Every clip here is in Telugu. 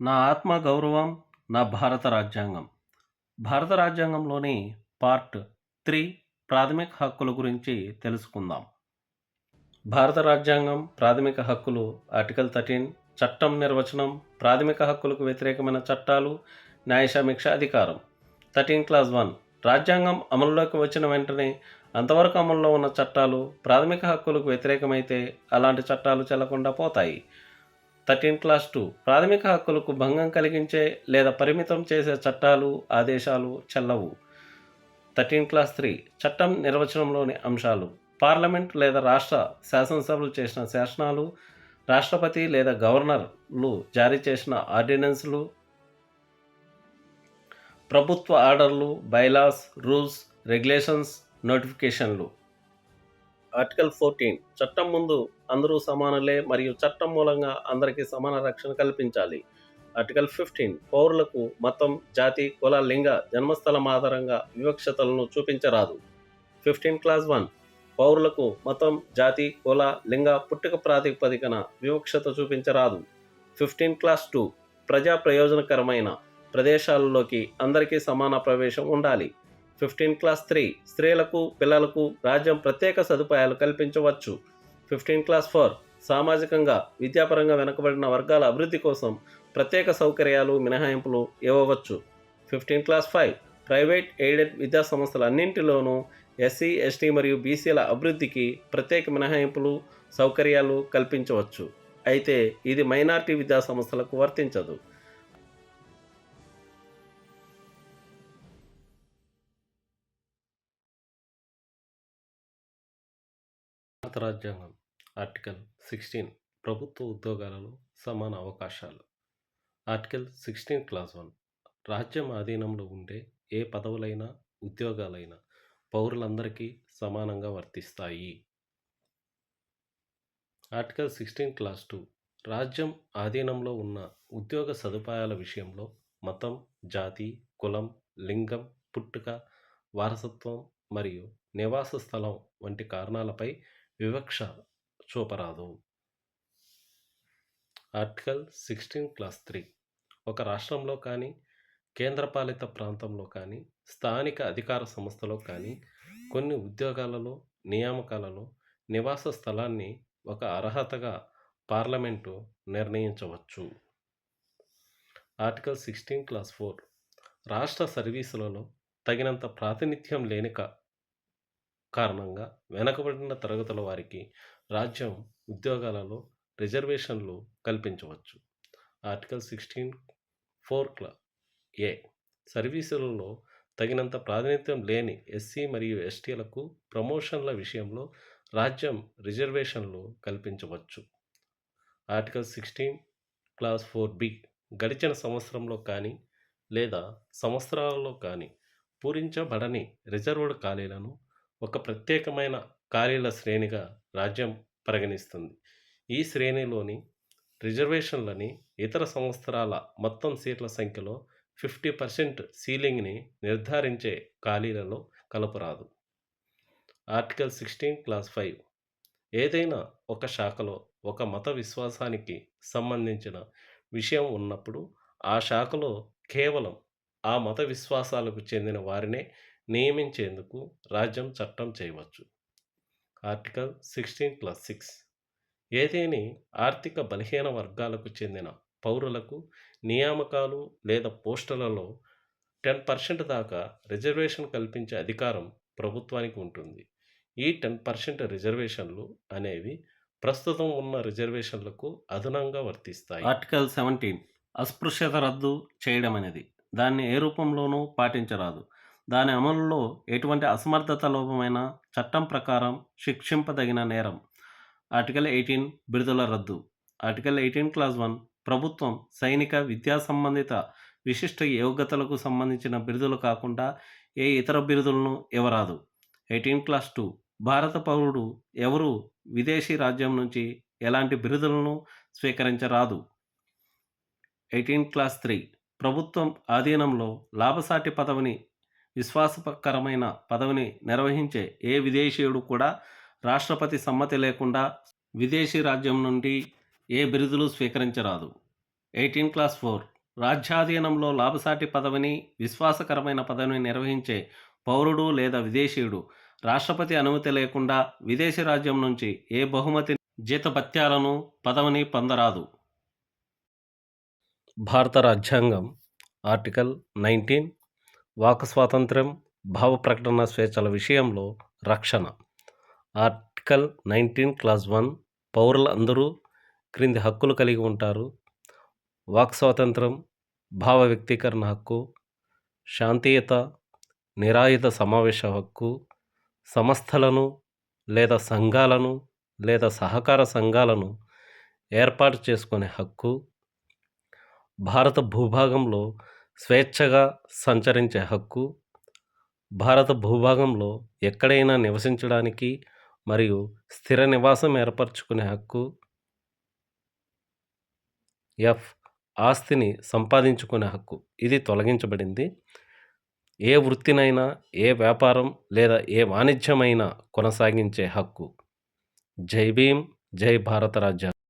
నా ఆత్మ గౌరవం నా భారత రాజ్యాంగం. భారత రాజ్యాంగంలోని పార్ట్ త్రీ ప్రాథమిక హక్కుల గురించి తెలుసుకుందాం. భారత రాజ్యాంగం ప్రాథమిక హక్కులు ఆర్టికల్ థర్టీన్ చట్టం నిర్వచనం ప్రాథమిక హక్కులకు వ్యతిరేకమైన చట్టాలు న్యాయ సమీక్ష అధికారం. థర్టీన్ క్లాస్ వన్ రాజ్యాంగం అమలులోకి వచ్చిన వెంటనే అంతవరకు అమల్లో ఉన్న చట్టాలు ప్రాథమిక హక్కులకు వ్యతిరేకమైతే అలాంటి చట్టాలు చెల్లకుండా పోతాయి. Thirteen clause two. ప్రాథమిక హక్కులకు భంగం కలిగించే లేదా పరిమితం చేసే చట్టాలు ఆదేశాలు చెల్లవు. Thirteen clause three. చట్టం నిర్వచనంలోని అంశాలు. పార్లమెంట్ లేదా రాష్ట్ర శాసనసభలు చేసిన శాసనాలు రాష్ట్రపతి లేదా గవర్నర్లు జారీ చేసిన ఆర్డినెన్స్లు ప్రభుత్వ ఆర్డర్లు బైలాస్ రూల్స్ రెగ్యులేషన్స్ నోటిఫికేషన్లు. ఆర్టికల్ ఫోర్టీన్ చట్టం ముందు అందరూ సమానులే మరియు చట్టం మూలంగా అందరికీ సమాన రక్షణ కల్పించాలి. ఆర్టికల్ ఫిఫ్టీన్ పౌరులకు మతం జాతి కుల లింగ జన్మస్థలం ఆధారంగా వివక్షతలను చూపించరాదు. ఫిఫ్టీన్ క్లాస్ వన్ పౌరులకు మతం జాతి కుల లింగ పుట్టుక ప్రాతిపదికన వివక్షత చూపించరాదు. ఫిఫ్టీన్ క్లాస్ టూ ప్రజా ప్రయోజనకరమైన ప్రదేశాలలోకి అందరికీ సమాన ప్రవేశం ఉండాలి. ఫిఫ్టీన్ క్లాస్ త్రీ స్త్రీలకు పిల్లలకు రాజ్యం ప్రత్యేక సదుపాయాలు కల్పించవచ్చు. ఫిఫ్టీన్ క్లాస్ ఫోర్ సామాజికంగా విద్యాపరంగా వెనుకబడిన వర్గాల అభివృద్ధి కోసం ప్రత్యేక సౌకర్యాలు మినహాయింపులు ఇవ్వవచ్చు. Fifteen clause five private aided విద్యా సంస్థలన్నింటిలోనూ ఎస్సీ ఎస్టీ మరియు బీసీల అభివృద్ధికి ప్రత్యేక మినహాయింపులు సౌకర్యాలు కల్పించవచ్చు. అయితే ఇది మైనార్టీ విద్యా సంస్థలకు వర్తించదు. రాజ్యాంగం ఆర్టికల్ సిక్స్టీన్ ప్రభుత్వ ఉద్యోగాలలో సమాన అవకాశాలు. ఆర్టికల్ సిక్స్టీన్ క్లాస్ వన్ రాజ్యం ఆధీనంలో ఉండే ఏ పదవులైనా ఉద్యోగాలైనా పౌరులందరికీ సమానంగా వర్తిస్తాయి. ఆర్టికల్ సిక్స్టీన్ క్లాస్ టూ రాజ్యం ఆధీనంలో ఉన్న ఉద్యోగ సదుపాయాల విషయంలో మతం జాతి కులం లింగం పుట్టుక వారసత్వం మరియు నివాస స్థలం వంటి కారణాలపై వివక్ష చూపరాదు. Article sixteen clause three. ఒక రాష్ట్రంలో కానీ కేంద్రపాలిత ప్రాంతంలో కానీ స్థానిక అధికార సంస్థలో కానీ కొన్ని ఉద్యోగాలలో నియామకాలలో నివాస స్థలాన్ని ఒక అర్హతగా పార్లమెంటు నిర్ణయించవచ్చు. Article sixteen clause four. రాష్ట్ర సర్వీసులలో తగినంత ప్రాతినిధ్యం లేని కారణంగా వెనకబడిన తరగతుల వారికి రాజ్యం ఉద్యోగాలలో రిజర్వేషన్లు కల్పించవచ్చు. ఆర్టికల్ సిక్స్టీన్ ఫోర్ క్లా ఏ సర్వీసులలో తగినంత ప్రాతినిధ్యం లేని ఎస్సీ మరియు ఎస్టీలకు ప్రమోషన్ల విషయంలో రాజ్యం రిజర్వేషన్లు కల్పించవచ్చు. Article sixteen clause four B గడిచిన సంవత్సరంలో కానీ లేదా సంవత్సరాలలో కానీ పూరించబడని రిజర్వ్డ్ ఖాళీలను ఒక ప్రత్యేకమైన ఖాళీల శ్రేణిగా రాజ్యం పరిగణిస్తుంది. ఈ శ్రేణిలోని రిజర్వేషన్లని ఇతర సంవత్సరాల మొత్తం సీట్ల సంఖ్యలో ఫిఫ్టీ పర్సెంట్ సీలింగ్ని నిర్ధారించే ఖాళీలలో కలపరాదు ఆర్టికల్ సిక్స్టీన్ క్లాస్ ఫైవ్. ఏదైనా ఒక శాఖలో ఒక మత విశ్వాసానికి సంబంధించిన విషయం ఉన్నప్పుడు ఆ శాఖలో కేవలం ఆ మత విశ్వాసాలకు చెందిన వారినే నియమించేందుకు రాజ్యం చట్టం చేయవచ్చు. Article sixteen plus six. ఏదేని ఆర్థిక బలహీన వర్గాలకు చెందిన పౌరులకు నియామకాలు లేదా పోస్టులలో టెన్ పర్సెంట్ దాకా రిజర్వేషన్ కల్పించే అధికారం ప్రభుత్వానికి ఉంటుంది. ఈ టెన్ పర్సెంట్ రిజర్వేషన్లు అనేవి ప్రస్తుతం ఉన్న రిజర్వేషన్లకు అదనంగా వర్తిస్తాయి. Article seventeen. అస్పృశ్యత రద్దు చేయడం అనేది దాన్ని ఏ రూపంలోనూ పాటించరాదు. దాని అమలులో ఎటువంటి అసమర్థత లోపమైన చట్టం ప్రకారం శిక్షింపదగిన నేరం. ఆర్టికల్ ఎయిటీన్ బిడుదల రద్దు. ఆర్టికల్ ఎయిటీన్ క్లాస్ వన్ ప్రభుత్వం సైనిక విద్యా సంబంధిత విశిష్ట యోగ్యతలకు సంబంధించిన బిరుదులు కాకుండా ఏ ఇతర బిరుదులను ఇవ్వరాదు. ఎయిటీన్ క్లాస్ టూ భారత పౌరుడు ఎవరు విదేశీ రాజ్యం నుంచి ఎలాంటి బిరుదులను స్వీకరించరాదు. ఎయిటీన్ క్లాస్ త్రీ ప్రభుత్వం ఆధీనంలో లాభసాటి పదవిని విశ్వాసకరమైన పదవిని నిర్వహించే ఏ విదేశీయుడు కూడా రాష్ట్రపతి సమ్మతి లేకుండా విదేశీ రాజ్యం నుండి ఏ బిరుదులు స్వీకరించరాదు. ఎయిటీన్ క్లాస్ ఫోర్ రాజ్యాధీనంలో లాభసాటి పదవిని విశ్వాసకరమైన పదవిని నిర్వహించే పౌరుడు లేదా విదేశీయుడు రాష్ట్రపతి అనుమతి లేకుండా విదేశీ రాజ్యం నుంచి ఏ బహుమతి జీతభత్యాలను పదవిని పొందరాదు. భారత రాజ్యాంగం ఆర్టికల్ నైన్టీన్ వాక్ స్వాతంత్ర్యం భావ ప్రకటన స్వేచ్ఛల విషయంలో రక్షణ. ఆర్టికల్ నైన్టీన్ క్లాస్ వన్ పౌరులు అందరూ క్రింది హక్కులు కలిగి ఉంటారు. వాక్ స్వాతంత్రం భావ వ్యక్తీకరణ హక్కు శాంతియుత నిరాయుధ సమావేశ హక్కు సంస్థలను లేదా సంఘాలను లేదా సహకార సంఘాలను ఏర్పాటు చేసుకునే హక్కు. భారత భూభాగంలో స్వేచ్ఛగా సంచరించే హక్కు భారత భూభాగంలో ఎక్కడైనా నివసించడానికి మరియు స్థిర నివాసం ఏర్పరచుకునే హక్కు ఎఫ్. ఆస్తిని సంపాదించుకునే హక్కు. ఇది తొలగించబడింది. ఏ వృత్తినైనా ఏ వ్యాపారం లేదా ఏ వాణిజ్యమైనా కొనసాగించే హక్కు. జై భీమ్ జై భారత రాజ్యాంగం.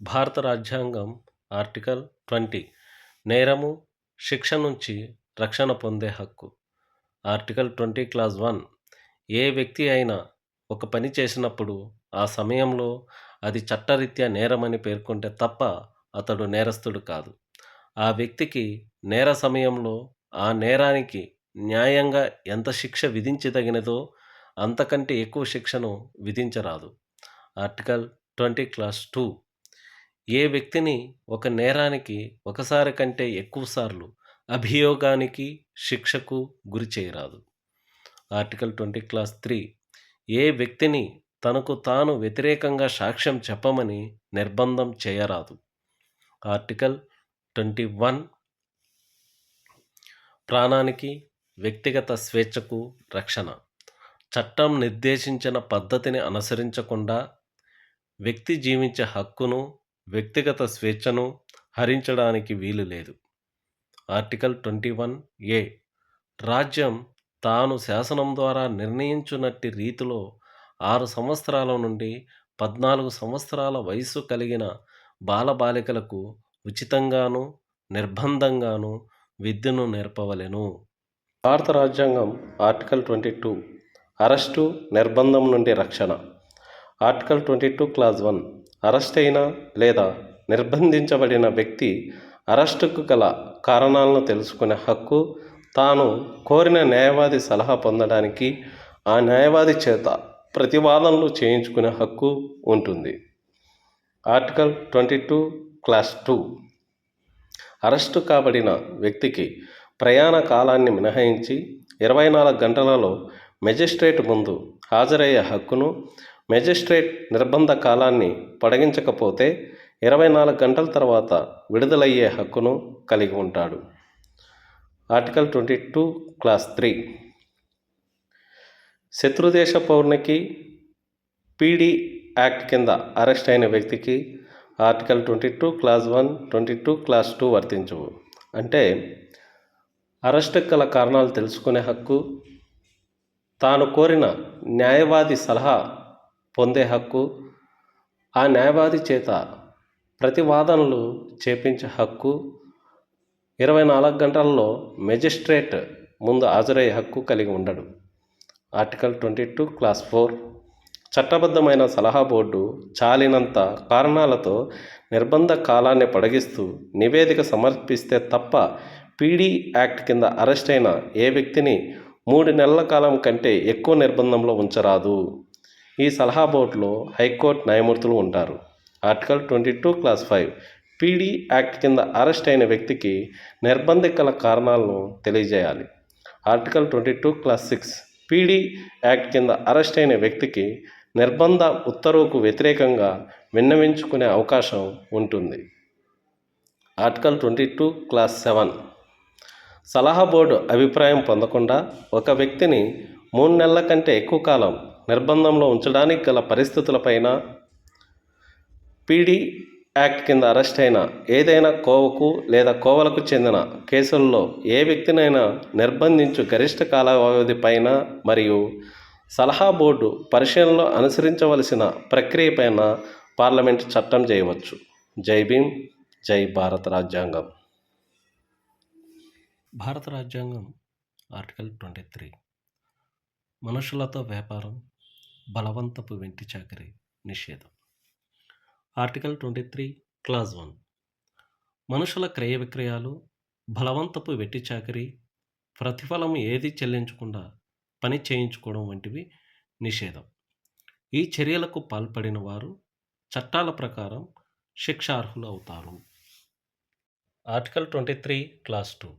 భారత రాజ్యాంగం ఆర్టికల్ ట్వంటీ. నేరము శిక్ష నుంచి రక్షణ పొందే హక్కు. Article twenty clause one. ఏ వ్యక్తి అయినా ఒక పని చేసినప్పుడు ఆ సమయంలో అది చట్టరీత్యా నేరమని పేర్కొంటే తప్ప అతడు నేరస్తుడు కాదు. ఆ వ్యక్తికి నేర సమయంలో ఆ నేరానికి న్యాయంగా ఎంత శిక్ష విధించదగినదో అంతకంటే ఎక్కువ శిక్షను విధించరాదు. Article twenty clause two. ఏ వ్యక్తిని ఒక నేరానికి ఒకసారి కంటే ఎక్కువసార్లు అభియోగానికి శిక్షకు గురి చేయరాదు. Article twenty clause three. ఏ వ్యక్తిని తనకు తాను వ్యతిరేకంగా సాక్ష్యం చెప్పమని నిర్బంధం చేయరాదు. Article twenty one. ప్రాణానికి వ్యక్తిగత స్వేచ్ఛకు రక్షణ. చట్టం నిర్దేశించిన పద్ధతిని అనుసరించకుండా వ్యక్తి జీవించే హక్కును వ్యక్తిగత స్వేచ్ఛను హరించడానికి వీలు లేదు. Article twenty one A. రాజ్యం తాను శాసనం ద్వారా నిర్ణయించునట్టి రీతిలో ఆరు సంవత్సరాల నుండి పద్నాలుగు సంవత్సరాల వయస్సు కలిగిన బాలబాలికలకు ఉచితంగాను నిర్బంధంగాను విద్యను నేర్పవలెను. భారత రాజ్యాంగం ఆర్టికల్ ట్వంటీ టూ. అరెస్టు నిర్బంధం నుండి రక్షణ. Article twenty two clause one. Arrest అయిన లేదా నిర్బంధించబడిన వ్యక్తి అరెస్టుకు గల కారణాలను తెలుసుకునే హక్కు తాను కోరిన న్యాయవాది సలహా పొందడానికి ఆ న్యాయవాది చేత ప్రతివాదనలు చేయించుకునే హక్కు ఉంటుంది. Article twenty two clause two. Arrest కాబడిన వ్యక్తికి ప్రయాణ కాలాన్ని మినహాయించి ఇరవై నాలుగు గంటలలో మెజిస్ట్రేట్ ముందు హాజరయ్యే హక్కును మెజిస్ట్రేట్ నిర్బంధ కాలాన్ని పొడిగించకపోతే ఇరవై నాలుగు గంటల తర్వాత విడుదలయ్యే హక్కును కలిగి ఉంటాడు. Article twenty two clause three. శత్రుదేశ పౌరునికి పీడీ యాక్ట్ కింద అరెస్ట్ అయిన వ్యక్తికి article twenty two clause one twenty two clause two వర్తించవు. అంటే అరెస్టు గల కారణాలు తెలుసుకునే హక్కు తాను కోరిన న్యాయవాది సలహా పొందే హక్కు ఆ న్యాయవాది చేత ప్రతివాదనలు చేపించే హక్కు ఇరవై నాలుగు గంటల్లో మెజిస్ట్రేట్ ముందు హాజరయ్యే హక్కు కలిగి ఉండడు. Article twenty two clause four. చట్టబద్ధమైన సలహా బోర్డు చాలినంత కారణాలతో నిర్బంధ కాలాన్ని పొడిగిస్తూ నివేదిక సమర్పిస్తే తప్ప పీడీ యాక్ట్ కింద అరెస్ట్ అయిన ఏ వ్యక్తిని మూడు నెలల కాలం కంటే ఎక్కువ నిర్బంధంలో ఉంచరాదు. ఈ సలహా బోర్డులో హైకోర్టు న్యాయమూర్తులు ఉంటారు. Article twenty two clause five PD act కింద అరెస్ట్ అయిన వ్యక్తికి నిర్బంధికల కారణాలను తెలియజేయాలి. Article twenty two clause six PD act కింద అరెస్ట్ అయిన వ్యక్తికి నిర్బంధ ఉత్తర్వుకు వ్యతిరేకంగా విన్నవించుకునే అవకాశం ఉంటుంది. Article twenty two clause seven సలహా బోర్డు అభిప్రాయం పొందకుండా ఒక వ్యక్తిని మూడు నెలల కంటే ఎక్కువ కాలం నిర్బంధంలో ఉంచడానికి గల పరిస్థితులపైన పీడీ యాక్ట్ కింద అరెస్ట్ అయిన ఏదైనా కోవకు లేదా కోవలకు చెందిన కేసుల్లో ఏ వ్యక్తినైనా నిర్బంధించు గరిష్ట కాలావధి పైన మరియు సలహా బోర్డు పరిశీలనలో అనుసరించవలసిన ప్రక్రియపైన పార్లమెంటు పార్లమెంట్ చట్టం చేయవచ్చు. జై భీమ్ జై భారత రాజ్యాంగం. భారత రాజ్యాంగం ఆర్టికల్ ట్వంటీ త్రీ. మనుషులతో వ్యాపారం బలవంతపు వెంటి చాకరీ నిషేధం. Article twenty three clause one. మనుషుల క్రయ విక్రయాలు బలవంతపు వెట్టి చాకరీ ప్రతిఫలం ఏది చెల్లించకుండా పని చేయించుకోవడం వంటివి నిషేధం. ఈ చర్యలకు పాల్పడిన వారు చట్టాల ప్రకారం శిక్షార్హులు అవుతారు. Article twenty three clause two.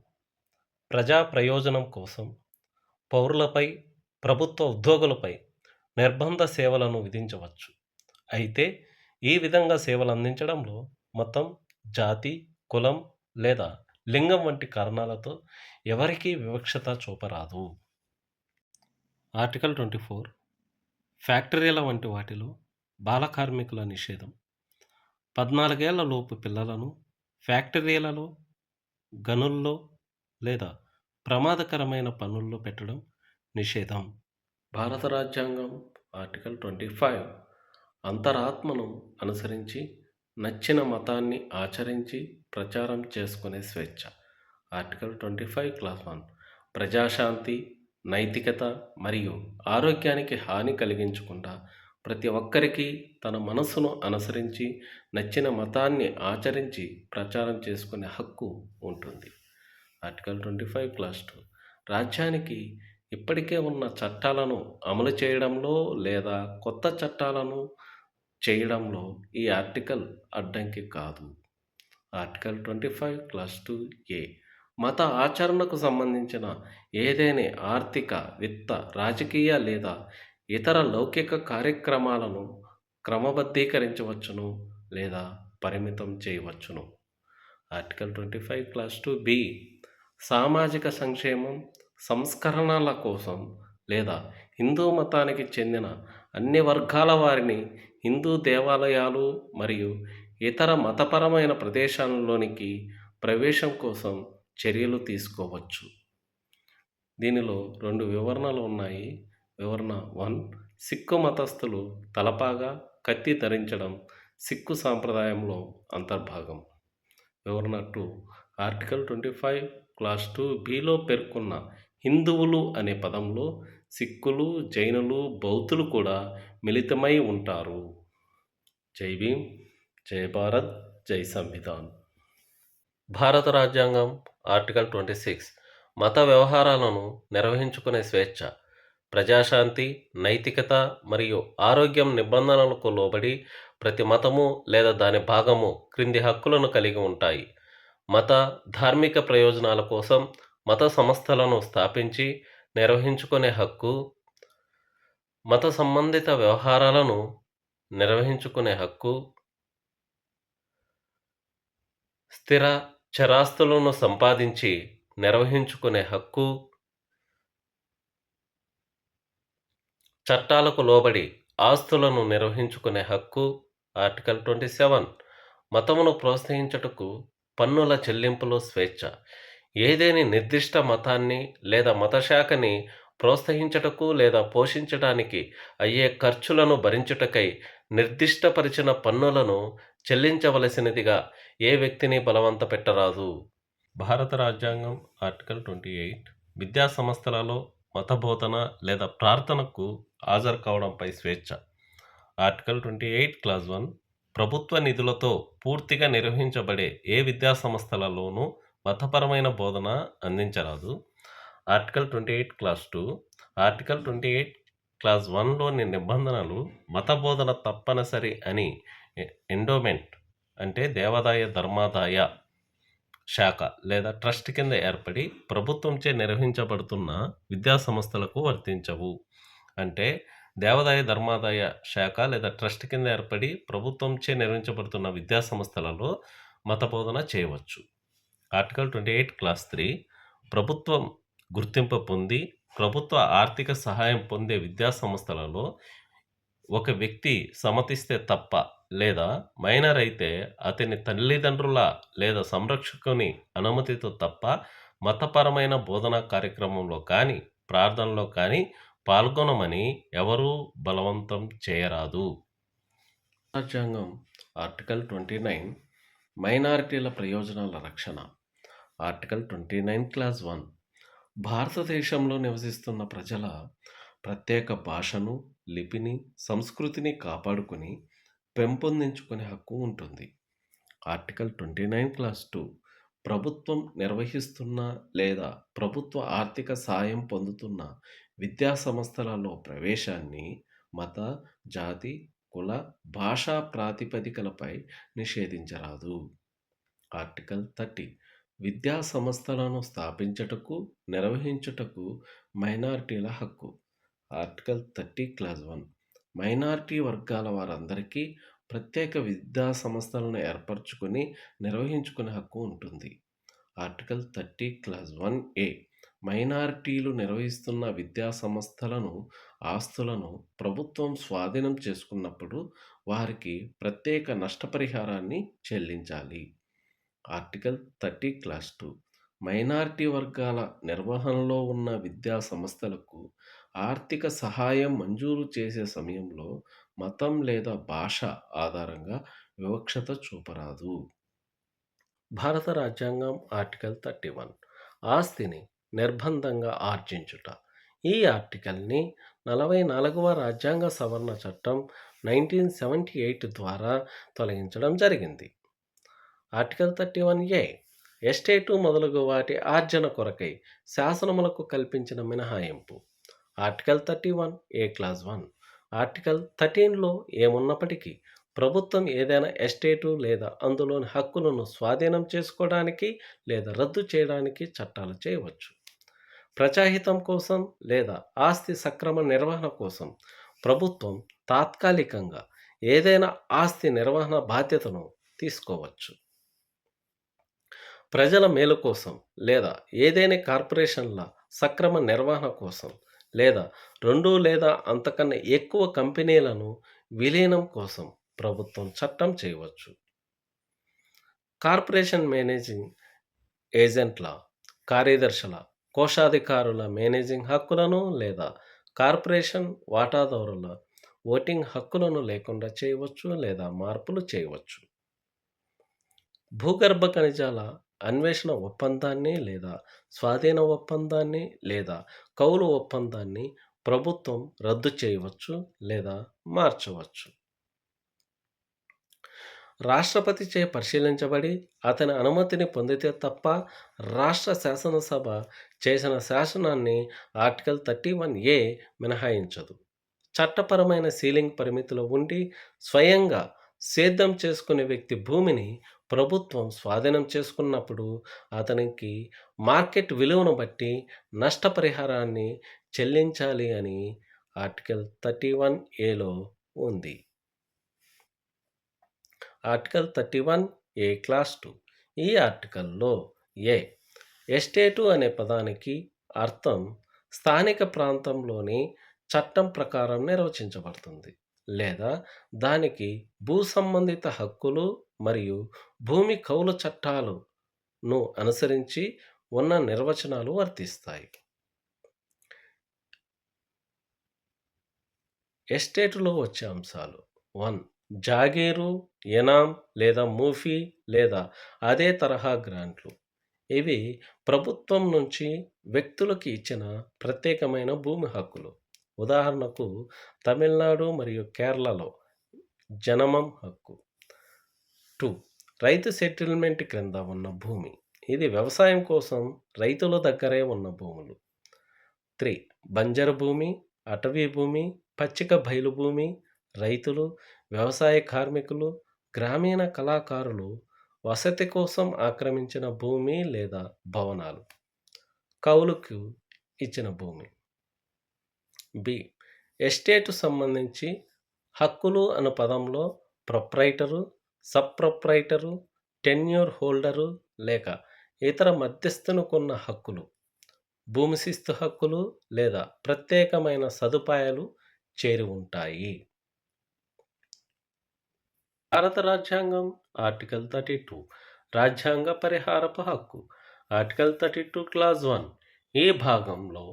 ప్రజా ప్రయోజనం కోసం పౌరులపై ప్రభుత్వ ఉద్యోగులపై నిర్బంధ సేవలను విధించవచ్చు. అయితే ఈ విధంగా సేవలు అందించడంలో మతం జాతి కులం లేదా లింగం వంటి కారణాలతో ఎవరికీ వివక్షత చూపరాదు. Article twenty four. ఫ్యాక్టరీల వంటి వాటిలో బాల కార్మికుల నిషేధం. పద్నాలుగేళ్ళ లోపు పిల్లలను ఫ్యాక్టరీలలో గనుల్లో లేదా ప్రమాదకరమైన పనుల్లో పెట్టడం నిషేధం. భారత రాజ్యాంగం ఆర్టికల్ ట్వంటీ ఫైవ్. అంతరాత్మను అనుసరించి నచ్చిన మతాన్ని ఆచరించి ప్రచారం చేసుకునే స్వేచ్ఛ. Article twenty five clause one. Praja Shanti నైతికత మరియు ఆరోగ్యానికి హాని కలిగించకుండా ప్రతి ఒక్కరికి తన మనస్సును అనుసరించి నచ్చిన మతాన్ని ఆచరించి ప్రచారం చేసుకునే హక్కు ఉంటుంది. Article twenty five clause two. రాజ్యానికి ఇప్పటికే ఉన్న చట్టాలను అమలు చేయడంలో లేదా కొత్త చట్టాలను చేయడంలో ఈ ఆర్టికల్ అడ్డంకి కాదు. Article twenty five clause two A. మత ఆచరణకు సంబంధించిన ఏదైనా ఆర్థిక విత్త రాజకీయ లేదా ఇతర లౌకిక కార్యక్రమాలను క్రమబద్ధీకరించవచ్చును లేదా పరిమితం చేయవచ్చును. Article twenty five clause two B. సామాజిక సంక్షేమం సంస్కరణల కోసం లేదా హిందూ మతానికి చెందిన అన్ని వర్గాల వారిని హిందూ దేవాలయాలు మరియు ఇతర మతపరమైన ప్రదేశాలలోనికి ప్రవేశం కోసం చర్యలు తీసుకోవచ్చు. దీనిలో రెండు వివరణలు ఉన్నాయి. వివరణ వన్ సిక్కు మతస్థులు తలపాగా కత్తి ధరించడం సిక్కు సాంప్రదాయంలో అంతర్భాగం. వివరణ two article twenty five clause two below పేర్కొన్న హిందువులు అనే పదంలో సిక్కులు జైనులు బౌద్ధులు కూడా మిళితమై ఉంటారు. జై భీమ్ జై భారత్ జై సంవిధాన్. భారత రాజ్యాంగం ఆర్టికల్ ట్వంటీ సిక్స్ మత వ్యవహారాలను నిర్వహించుకునే స్వేచ్ఛ ప్రజాశాంతి నైతికత మరియు ఆరోగ్యం నిబంధనలకు లోబడి ప్రతి మతము లేదా దాని భాగము క్రింది హక్కులను కలిగి ఉంటాయి. మత ధార్మిక ప్రయోజనాల కోసం మత సంస్థలను స్థాపించి నిర్వహించుకునే హక్కు మత సంబంధిత వ్యవహారాలను నిర్వహించుకునే హక్కు స్థిర చరాస్తులను సంపాదించి నిర్వహించుకునే హక్కు చట్టాలకు లోబడి ఆస్తులను నిర్వహించుకునే హక్కు ఆర్టికల్ ట్వంటీ సెవెన్ మతమును ప్రోత్సహించుటకు పన్నుల చెల్లింపులో స్వేచ్ఛ. ఏదేని నిర్దిష్ట మతాన్ని లేదా మతశాఖని ప్రోత్సహించుటకు లేదా పోషించడానికి అయ్యే ఖర్చులను భరించుటకై నిర్దిష్టపరిచిన పన్నులను చెల్లించవలసినదిగా ఏ వ్యక్తిని బలవంత పెట్టరాదు. భారత రాజ్యాంగం ఆర్టికల్ ట్వంటీ ఎయిట్ విద్యా సంస్థలలో మత బోధన లేదా ప్రార్థనకు హాజరు కావడంపై స్వేచ్ఛ. Article twenty eight clause one ప్రభుత్వ నిధులతో పూర్తిగా నిర్వహించబడే ఏ విద్యా సంస్థలలోనూ మతపరమైన బోధన అందించరాదు. Article twenty eight clause two. Article twenty eight clause వన్లోని నిబంధనలు మత బోధన తప్పనిసరి అని ఎండోమెంట్ అంటే దేవాదాయ ధర్మాదాయ శాఖ లేదా ట్రస్ట్ కింద ఏర్పడి ప్రభుత్వంచే నిర్వహించబడుతున్న విద్యా సంస్థలకు వర్తించవు. అంటే దేవాదాయ ధర్మాదాయ శాఖ లేదా ట్రస్ట్ కింద ఏర్పడి ప్రభుత్వంచే నిర్వహించబడుతున్న విద్యా సంస్థలలో మత బోధన చేయవచ్చు. Article twenty eight clause three ప్రభుత్వం గుర్తింపు పొంది ప్రభుత్వ ఆర్థిక సహాయం పొందే విద్యా సంస్థలలో ఒక వ్యక్తి సమ్మతిస్తే తప్ప లేదా మైనర్ అయితే అతని తల్లిదండ్రుల లేదా సంరక్షకుని అనుమతితో తప్ప మతపరమైన బోధనా కార్యక్రమంలో కానీ ప్రార్థనలో కానీ పాల్గొనమని ఎవరూ బలవంతం చేయరాదు. రాజ్యాంగం ఆర్టికల్ ట్వంటీ నైన్ మైనారిటీల ప్రయోజనాల రక్షణ. Article twenty nine clause one. భారతదేశంలో నివసిస్తున్న ప్రజల ప్రత్యేక భాషను లిపిని సంస్కృతిని కాపాడుకుని పెంపొందించుకునే హక్కు ఉంటుంది. Article twenty nine clause two. ప్రభుత్వం నిర్వహిస్తున్న లేదా ప్రభుత్వ ఆర్థిక సాయం పొందుతున్న విద్యా సంస్థలలో ప్రవేశాన్ని మత జాతి కుల భాషా ప్రాతిపదికలపై నిషేధించరాదు. Article thirty. విద్యా సంస్థలను స్థాపించుటకు నిర్వహించుటకు మైనారిటీల హక్కు. Article thirty clause one. Minority వర్గాల వారందరికీ ప్రత్యేక విద్యా సంస్థలను ఏర్పరచుకుని నిర్వహించుకునే హక్కు ఉంటుంది. Article thirty clause one A. మైనారిటీలు నిర్వహిస్తున్న విద్యా సంస్థలను ఆస్తులను ప్రభుత్వం స్వాధీనం చేసుకున్నప్పుడు వారికి ప్రత్యేక నష్టపరిహారాన్ని చెల్లించాలి. Article thirty clause two. Minority వర్గాల నిర్వహణలో ఉన్న విద్యా సంస్థలకు ఆర్థిక సహాయం మంజూరు చేసే సమయంలో మతం లేదా భాష ఆధారంగా వివక్షత చూపరాదు. భారత రాజ్యాంగం ఆర్టికల్ థర్టీ వన్. ఆస్తిని నిర్బంధంగా ఆర్జించుట. ఈ ఆర్టికల్ని నలభై నాలుగవ రాజ్యాంగ సవరణ చట్టం నైన్టీన్ సెవెంటీ ఎయిట్ ద్వారా తొలగించడం జరిగింది. Article thirty one A estate మొదలగు వాటి ఆర్జన కొరకై శాసనములకు కల్పించిన మినహాయింపు. Article thirty one A clause one article థర్టీన్లో ఏమున్నప్పటికీ ప్రభుత్వం ఏదైనా ఎస్టేటు లేదా అందులోని హక్కులను స్వాధీనం చేసుకోవడానికి లేదా రద్దు చేయడానికి చట్టాలు చేయవచ్చు. ప్రజాహితం కోసం లేదా ఆస్తి సక్రమ నిర్వహణ కోసం ప్రభుత్వం తాత్కాలికంగా ఏదైనా ఆస్తి నిర్వహణ బాధ్యతను తీసుకోవచ్చు. ప్రజల మేలు కోసం లేదా ఏదైనా కార్పొరేషన్ల సక్రమ నిర్వహణ కోసం లేదా రెండు లేదా అంతకన్నా ఎక్కువ కంపెనీలను విలీనం కోసం ప్రభుత్వం చట్టం చేయవచ్చు. కార్పొరేషన్ మేనేజింగ్ ఏజెంట్ల కార్యదర్శుల కోశాధికారుల మేనేజింగ్ హక్కులను లేదా కార్పొరేషన్ వాటాదారుల ఓటింగ్ హక్కులను లేకుండా చేయవచ్చు లేదా మార్పులు చేయవచ్చు. భూగర్భ ఖనిజాల అన్వేషణ ఒప్పందాన్ని లేదా స్వాధీన ఒప్పందాన్ని లేదా కౌలు ఒప్పందాన్ని ప్రభుత్వం రద్దు చేయవచ్చు లేదా మార్చవచ్చు. రాష్ట్రపతి చే పరిశీలించబడి అతని అనుమతిని పొందితే తప్ప రాష్ట్ర శాసనసభ చేసిన శాసనాన్ని ఆర్టికల్ థర్టీ వన్ ఏ మినహాయించదు. చట్టపరమైన సీలింగ్ పరిమితిలో ఉండి స్వయంగా సేద్యం చేసుకునే వ్యక్తి భూమిని ప్రభుత్వం స్వాధీనం చేసుకున్నప్పుడు అతనికి మార్కెట్ విలువను బట్టి నష్టపరిహారాన్ని చెల్లించాలి అని ఆర్టికల్ థర్టీ వన్ ఏలో ఉంది. Article thirty one A clause two. ఈ ఆర్టికల్లో ఏ ఎస్టేటు అనే పదానికి అర్థం స్థానిక ప్రాంతంలోని చట్టం ప్రకారం నిర్వచించబడుతుంది లేదా దానికి భూ సంబంధిత హక్కులు మరియు భూమి కౌలు చట్టాలను అనుసరించి ఉన్న నిర్వచనాలు వర్తిస్తాయి. ఎస్టేటులో వచ్చే అంశాలు. వన్ జాగీరు ఎనాం లేదా మూఫీ లేదా అదే తరహా గ్రాంట్లు. ఇవి ప్రభుత్వం నుంచి వ్యక్తులకు ఇచ్చిన ప్రత్యేకమైన భూమి హక్కులు. ఉదాహరణకు తమిళనాడు మరియు కేరళలో జనమం హక్కు. టూ. రైతు సెటిల్మెంట్ క్రింద ఉన్న భూమి. ఇది వ్యవసాయం కోసం రైతుల దగ్గరే ఉన్న భూములు. త్రీ. బంజరు భూమి అటవీ భూమి పచ్చిక బయలు భూమి రైతులు వ్యవసాయ కార్మికులు గ్రామీణ కళాకారులు వసతి కోసం ఆక్రమించిన భూమి లేదా భవనాలు. కౌలుకు ఇచ్చిన భూమి. బి. ఎస్టేటు సంబంధించి హక్కులు అను పదంలో proprietor sub proprietor tenure holder లేక ఇతర మధ్యస్థును కొన్న హక్కులు భూమి శిస్తు హక్కులు లేదా ప్రత్యేకమైన సదుపాయాలు చేరి ఉంటాయి. భారత రాజ్యాంగం ఆర్టికల్ థర్టీ టూ రాజ్యాంగ పరిహారపు హక్కు. Article thirty two clause one ఈ భాగంలో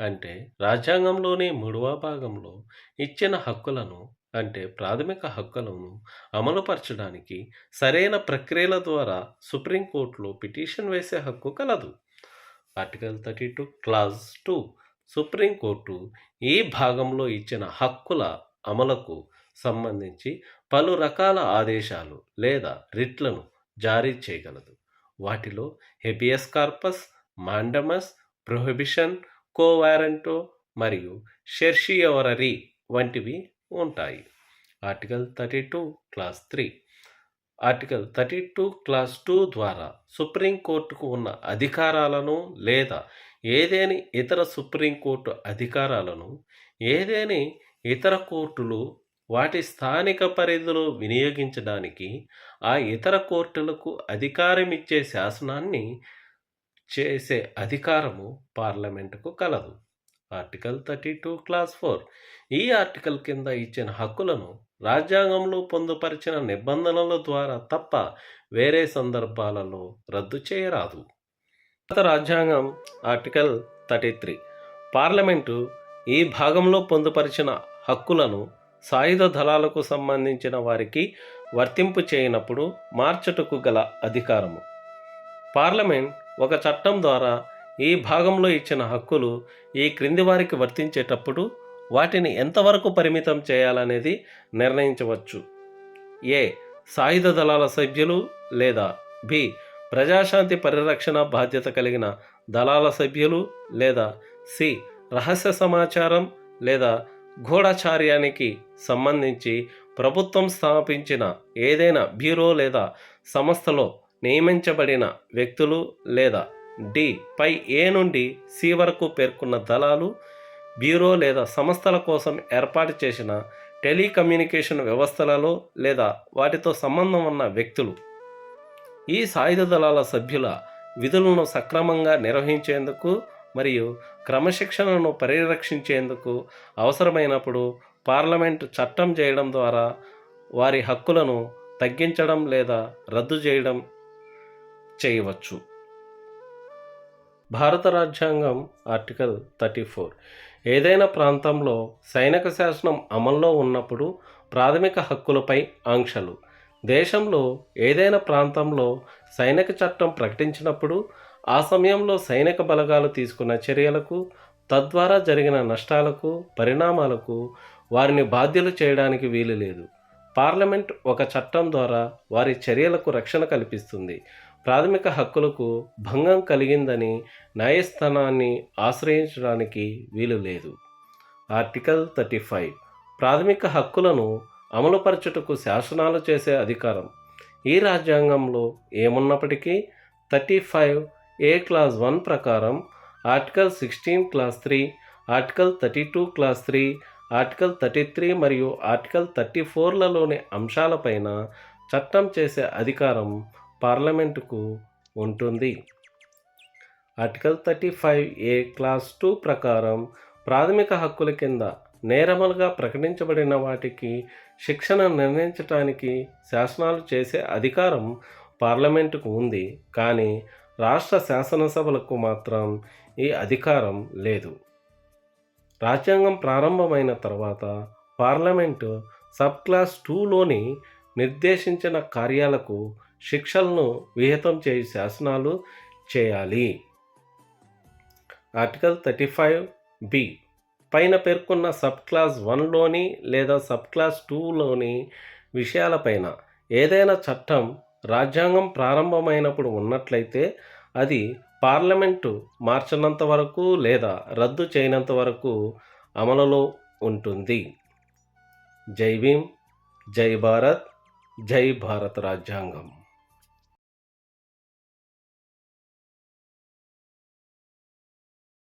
అంటే రాజ్యాంగంలోని మూడవ భాగంలో ఇచ్చిన హక్కులను అంటే ప్రాథమిక హక్కులను అమలుపరచడానికి సరైన ప్రక్రియల ద్వారా సుప్రీంకోర్టులో పిటిషన్ వేసే హక్కు కలదు. Article thirty two clause two supreme court ఈ భాగంలో ఇచ్చిన హక్కుల అమలుకు సంబంధించి పలు రకాల ఆదేశాలు లేదా రిట్లను జారీ చేయగలదు. వాటిలో habeas corpus mandamus prohibition quo warranto మరియు షెర్షియోరరీ వంటివి ఉంటాయి. Article thirty two clause three article thirty two clause two ద్వారా సుప్రీంకోర్టుకు ఉన్న అధికారాలను లేదా ఏదేని ఇతర సుప్రీంకోర్టు అధికారాలను ఏదేని ఇతర కోర్టులు వాటి స్థానిక పరిధిలో వినియోగించడానికి ఆ ఇతర కోర్టులకు అధికారం ఇచ్చే శాసనాన్ని చేసే అధికారము పార్లమెంటుకు కలదు. Article thirty two clause four. ఈ ఆర్టికల్ కింద ఇచ్చిన హక్కులను రాజ్యాంగంలో పొందుపరిచిన నిబంధనల ద్వారా తప్ప వేరే సందర్భాలలో రద్దు చేయరాదు. భారత రాజ్యాంగం ఆర్టికల్ థర్టీ త్రీ. పార్లమెంటు ఈ భాగంలో పొందుపరిచిన హక్కులను సాయుధ దళాలకు సంబంధించిన వారికి వర్తింపు చేయనప్పుడు మార్చటకు గల అధికారము. పార్లమెంట్ ఒక చట్టం ద్వారా ఈ భాగంలో ఇచ్చిన హక్కులు ఈ క్రింది వారికి వర్తించేటప్పుడు వాటిని ఎంతవరకు పరిమితం చేయాలనేది నిర్ణయించవచ్చు. ఏ. సాయుధ దళాల సభ్యులు లేదా బి. ప్రజాశాంతి పరిరక్షణ బాధ్యత కలిగిన దళాల సభ్యులు లేదా సి. రహస్య సమాచారం లేదా గూఢచార్యానికి సంబంధించి ప్రభుత్వం స్థాపించిన ఏదైనా బ్యూరో లేదా సంస్థలో నియమించబడిన వ్యక్తులు లేదా డి పై ఏ నుండి సి వరకు పేర్కొన్న దళాలు బ్యూరో లేదా సంస్థల కోసం ఏర్పాటు చేసిన టెలికమ్యూనికేషన్ వ్యవస్థలలో లేదా వాటితో సంబంధం ఉన్న వ్యక్తులు. ఈ సాయుధ దళాల సభ్యుల విధులను సక్రమంగా నిర్వహించేందుకు మరియు క్రమశిక్షణను పరిరక్షించేందుకు అవసరమైనప్పుడు పార్లమెంటు చట్టం చేయడం ద్వారా వారి హక్కులను తగ్గించడం లేదా రద్దు చేయడం చేయవచ్చు. భారత రాజ్యాంగం ఆర్టికల్ థర్టీ ఫోర్. ఏదైనా ప్రాంతంలో సైనిక శాసనం అమల్లో ఉన్నప్పుడు ప్రాథమిక హక్కులపై ఆంక్షలు. దేశంలో ఏదైనా ప్రాంతంలో సైనిక చట్టం ప్రకటించినప్పుడు ఆ సమయంలో సైనిక బలగాలు తీసుకున్న చర్యలకు తద్వారా జరిగిన నష్టాలకు పరిణామాలకు వారిని బాధ్యులు చేయడానికి వీలు లేదు. పార్లమెంట్ ఒక చట్టం ద్వారా వారి చర్యలకు రక్షణ కల్పిస్తుంది. ప్రాథమిక హక్కులకు భంగం కలిగిందని న్యాయస్థానాన్ని ఆశ్రయించడానికి వీలు లేదు. Article thirty five. ప్రాథమిక హక్కులను అమలుపరచుటకు శాసనాలు చేసే అధికారం. ఈ రాజ్యాంగంలో ఏమున్నప్పటికీ thirty five A clause one ప్రకారం article sixteen clause three article thirty two clause three article thirty three మరియు ఆర్టికల్ థర్టీ ఫోర్లలోని అంశాలపైన చట్టం చేసే అధికారం పార్లమెంటుకు ఉంటుంది. Article thirty five A clause two ప్రకారం ప్రాథమిక హక్కుల కింద నేరములుగా ప్రకటించబడిన వాటికి శిక్షణ నిర్ణయించడానికి శాసనాలు చేసే అధికారం పార్లమెంటుకు ఉంది. కానీ రాష్ట్ర శాసనసభలకు మాత్రం ఈ అధికారం లేదు. రాజ్యాంగం ప్రారంభమైన తర్వాత పార్లమెంటు సబ్ క్లాస్ టూలోని నిర్దేశించిన కార్యాలకు శిక్షలను విహితం చేయి శాసనాలు చేయాలి. ఆర్టికల్ థర్టీ ఫైవ్ బి పైన పేర్కొన్న సబ్ క్లాస్ వన్లోని లేదా సబ్ క్లాస్ టూలోని విషయాలపైన ఏదైనా చట్టం రాజ్యాంగం ప్రారంభమైనప్పుడు ఉన్నట్లయితే అది పార్లమెంటు మార్చనంత వరకు లేదా రద్దు చేయనంత వరకు అమలులో ఉంటుంది. జై భీమ్ జై భారత్ జై భారత్ రాజ్యాంగం.